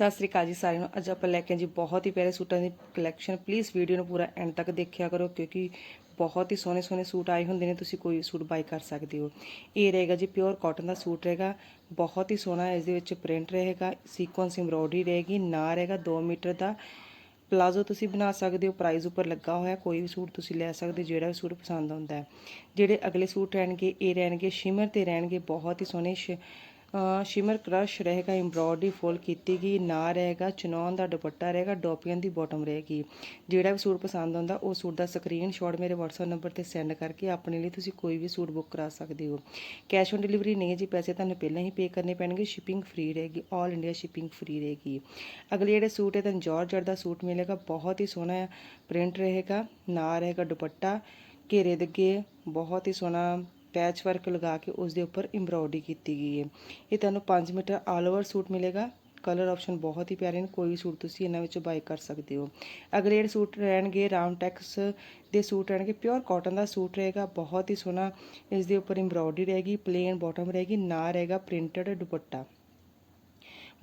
ਸਤਿ ਸ੍ਰੀ ਅਕਾਲ ਜੀ ਸਾਰਿਆਂ ਨੂੰ। ਅੱਜ ਆਪਾਂ ਲੈ ਕੇ ਜੀ ਬਹੁਤ ਹੀ ਪਿਆਰੇ ਸੂਟਾਂ ਦੀ ਕਲੈਕਸ਼ਨ ਪਲੀਜ਼ ਵੀਡੀਓ ਨੂੰ ਪੂਰਾ ਐਂਡ ਤੱਕ ਦੇਖਿਆ ਕਰੋ ਕਿਉਂਕਿ ਬਹੁਤ ਹੀ ਸੋਹਣੇ ਸੋਹਣੇ ਸੂਟ ਆਏ ਹੁੰਦੇ ਨੇ ਤੁਸੀਂ ਕੋਈ ਸੂਟ ਬਾਈ ਕਰ ਸਕਦੇ ਹੋ। ਇਹ ਰਹੇਗਾ ਜੀ ਪਿਓਰ ਕਾਟਨ ਦਾ ਸੂਟ ਰਹੇਗਾ। ਬਹੁਤ ਹੀ ਸੋਹਣਾ ਇਸ ਦੇ ਵਿੱਚ ਪ੍ਰਿੰਟ ਰਹੇਗਾ ਸੀਕੁਐਂਸ ਐਮਬ੍ਰੋਇਡਰੀ ਰਹੇਗੀ ਨਾ ਰਹੇਗਾ 2 ਮੀਟਰ ਦਾ। ਪਲਾਜ਼ੋ ਤੁਸੀਂ ਬਣਾ ਸਕਦੇ ਹੋ ਪ੍ਰਾਈਸ ਉੱਪਰ ਲੱਗਾ ਹੋਇਆ ਕੋਈ ਵੀ ਸੂਟ ਤੁਸੀਂ ਲੈ ਸਕਦੇ ਹੋ, ਜਿਹੜਾ ਵੀ ਸੂਟ ਪਸੰਦ ਆਉਂਦਾ ਹੈ। ਜਿਹੜੇ ਅਗਲੇ ਸੂਟ ਰਹਿਣਗੇ ਇਹ ਰਹਿਣਗੇ ਸ਼ਿਮਰ ਤੇ ਰਹਿਣਗੇ ਬਹੁਤ ਹੀ ਸੋਹਣੇ ਸ਼- ਸ਼ਿਮਰ ਕ੍ਰਸ਼ ਰਹੇਗਾ ਐਮਬ੍ਰੋਇਡਰੀ ਫੁੱਲ ਕੀਤੀ ਗਈ, ਨਾ ਰਹੇਗਾ ਚਨੌਨ ਦਾ ਦੁਪੱਟਾ ਰਹੇਗਾ ਡੋਪੀਅਨ ਦੀ ਬਾਟਮ ਰਹੇਗੀ। ਜਿਹੜਾ ਵੀ ਸੂਟ ਪਸੰਦ ਆਉਂਦਾ, ਉਹ ਸੂਟ ਦਾ ਸਕਰੀਨਸ਼ਾਟ ਮੇਰੇ WhatsApp ਨੰਬਰ ਤੇ ਸੈਂਡ ਕਰਕੇ ਆਪਣੇ ਲਈ ਤੁਸੀਂ ਕੋਈ ਵੀ ਸੂਟ ਬੁੱਕ ਕਰਾ ਸਕਦੇ ਹੋ। ਕੈਸ਼ ਔਨ ਡਿਲੀਵਰੀ ਨਹੀਂ ਹੈ ਜੀ, ਪੈਸੇ ਤੁਹਾਨੂੰ ਪਹਿਲਾਂ ਹੀ ਪੇ ਕਰਨੇ ਪੈਣਗੇ ਸ਼ਿਪਿੰਗ ਫ੍ਰੀ ਰਹੇਗੀ 올 ਇੰਡੀਆ ਸ਼ਿਪਿੰਗ ਫ੍ਰੀ ਰਹੇਗੀ। ਅਗਲੇ ਜਿਹੜੇ ਸੂਟ ਹੈ ਤਾਂ ਜਾਰਜਟ ਦਾ ਸੂਟ ਮਿਲੇਗਾ, ਬਹੁਤ ਹੀ ਸੋਹਣਾ ਪ੍ਰਿੰਟ ਰਹੇਗਾ, ਨਾ ਰਹੇਗਾ ਦੁਪੱਟਾ, ਘੇਰੇ ਦੇ ਅੱਗੇ ਬਹੁਤ ਹੀ ਸੋਹਣਾ ਪੈਚ ਵਰਕ ਲਗਾ ਕੇ ਉਸ ਦੇ ਉੱਪਰ ਐਮਬ੍ਰੋਇਡਰੀ ਕੀਤੀ ਗਈ ਹੈ। ਇਹ ਤੁਹਾਨੂੰ 5 ਮੀਟਰ ਆਲ ਓਵਰ ਸੂਟ ਮਿਲੇਗਾ। ਕਲਰ ਆਪਸ਼ਨ ਬਹੁਤ ਹੀ ਪਿਆਰੇ ਨੇ। ਕੋਈ ਵੀ ਸੂਟ ਤੁਸੀਂ ਇਹਨਾਂ ਵਿੱਚੋਂ ਬਾਈ ਕਰ ਸਕਦੇ ਹੋ। ਅਗਲੇ ਜਿਹੜੇ ਸੂਟ ਰਹਿਣਗੇ ਰਾਮ ਟੈਕਸ ਦੇ ਸੂਟ ਰਹਿਣਗੇ। ਪਿਓਰ ਕਾਟਨ ਦਾ ਸੂਟ ਰਹੇਗਾ। ਬਹੁਤ ਹੀ ਸੋਹਣਾ ਇਸ ਦੇ ਉੱਪਰ ਐਮਬ੍ਰੋਇਡਰੀ ਰਹੇਗੀ। ਪਲੇਨ ਬਾਟਮ ਰਹੇਗੀ। ਨਾ ਰਹੇਗਾ ਪ੍ਰਿੰਟਡ ਦੁਪੱਟਾ।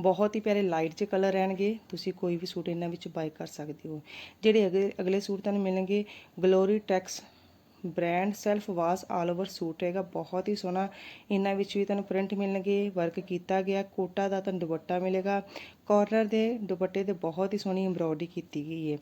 ਬਹੁਤ ਹੀ ਪਿਆਰੇ ਲਾਈਟ 'ਚ ਕਲਰ ਰਹਿਣਗੇ। ਤੁਸੀਂ ਕੋਈ ਵੀ ਸੂਟ ਇਹਨਾਂ ਵਿੱਚ ਬਾਈ ਕਰ ਸਕਦੇ ਹੋ। ਜਿਹੜੇ ਅਗਲੇ ਅਗਲੇ ਸੂਟ ਤੁਹਾਨੂੰ ਮਿਲਣਗੇ Glory Tex brand self wash all over suit ਹੈਗਾ, ਬਹੁਤ ਹੀ ਸੋਹਣਾ। ਇਹਨਾਂ ਵਿੱਚ ਵੀ ਤੁਹਾਨੂੰ ਪ੍ਰਿੰਟ ਮਿਲਣਗੇ ਵਰਕ ਕੀਤਾ ਗਿਆ, ਕੋਟਾ ਦਾ ਤੁਹਾਨੂੰ ਦੁਪੱਟਾ ਮਿਲੇਗਾ। ਕਾਰਨਰ ਦੇ ਦੁਪੱਟੇ ਤੇ ਬਹੁਤ ਹੀ ਸੋਹਣੀ ਐਮਬ੍ਰੋਇਡਰੀ ਕੀਤੀ ਗਈ ਹੈ।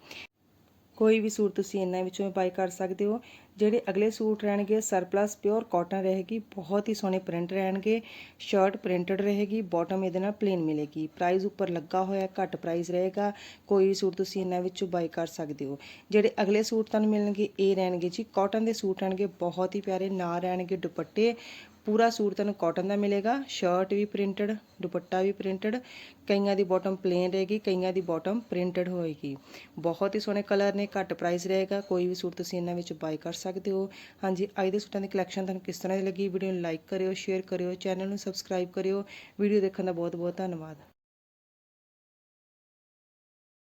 ਕੋਈ ਵੀ ਸੂਟ ਤੁਸੀਂ ਇਹਨਾਂ ਵਿੱਚੋਂ ਬਾਈ ਕਰ ਸਕਦੇ ਹੋ। ਜਿਹੜੇ ਅਗਲੇ ਸੂਟ ਰਹਿਣਗੇ ਸਰਪਲਸ ਪਿਓਰ ਕਾਟਨ ਰਹੇਗੀ, ਬਹੁਤ ਹੀ ਸੋਹਣੇ ਪ੍ਰਿੰਟ ਰਹਿਣਗੇ ਸ਼ਰਟ ਪ੍ਰਿੰਟਡ ਰਹੇਗੀ ਬਾਟਮ ਇਹਦੇ ਨਾਲ ਪਲੇਨ ਮਿਲੇਗੀ। ਪ੍ਰਾਈਸ ਉੱਪਰ ਲੱਗਾ ਹੋਇਆ, ਘੱਟ ਪ੍ਰਾਈਸ ਰਹੇਗਾ, ਕੋਈ ਵੀ ਸੂਟ ਤੁਸੀਂ ਇਹਨਾਂ ਵਿੱਚੋਂ ਬਾਈ ਕਰ ਸਕਦੇ ਹੋ। ਜਿਹੜੇ ਅਗਲੇ ਸੂਟ ਤੁਹਾਨੂੰ ਮਿਲਣਗੇ, ਇਹ ਰਹਿਣਗੇ ਜੀ। ਕਾਟਨ ਦੇ ਸੂਟ ਰਹਿਣਗੇ, ਬਹੁਤ ਹੀ ਪਿਆਰੇ ਨਾ ਰਹਿਣਗੇ ਦੁਪੱਟੇ ਪੂਰਾ ਸੂਟ ਤੁਹਾਨੂੰ ਕਾਟਨ ਦਾ ਮਿਲੇਗਾ ਸ਼ਰਟ ਵੀ ਪ੍ਰਿੰਟਡ ਦੁਪੱਟਾ ਵੀ ਪ੍ਰਿੰਟਡ ਕਈਆਂ ਦੀ ਬਾਟਮ ਪਲੇਨ ਰਹੇਗੀ, ਕਈਆਂ ਦੀ ਬਾਟਮ ਪ੍ਰਿੰਟਡ ਹੋਏਗੀ। ਬਹੁਤ ਹੀ ਸੋਹਣੇ ਕਲਰ ਨੇ, ਘੱਟ ਪ੍ਰਾਈਸ ਰਹੇਗਾ, ਕੋਈ ਵੀ ਸੂਟ ਤੁਸੀਂ ਇਹਨਾਂ ਵਿੱਚ ਬਾਈ ਕਰ ਸਕਦੇ ਹੋ। ਹਾਂਜੀ, ਅੱਜ ਦੇ ਸੂਟਾਂ ਦੀ ਕਲੈਕਸ਼ਨ ਤੁਹਾਨੂੰ ਕਿਸ ਤਰ੍ਹਾਂ ਦੀ ਲੱਗੀ? ਵੀਡੀਓ ਨੂੰ ਲਾਈਕ ਕਰਿਓ ਸ਼ੇਅਰ ਕਰਿਓ ਚੈਨਲ ਨੂੰ ਸਬਸਕ੍ਰਾਈਬ ਕਰਿਓ। ਵੀਡੀਓ ਦੇਖਣ ਦਾ ਬਹੁਤ ਬਹੁਤ ਧੰਨਵਾਦ।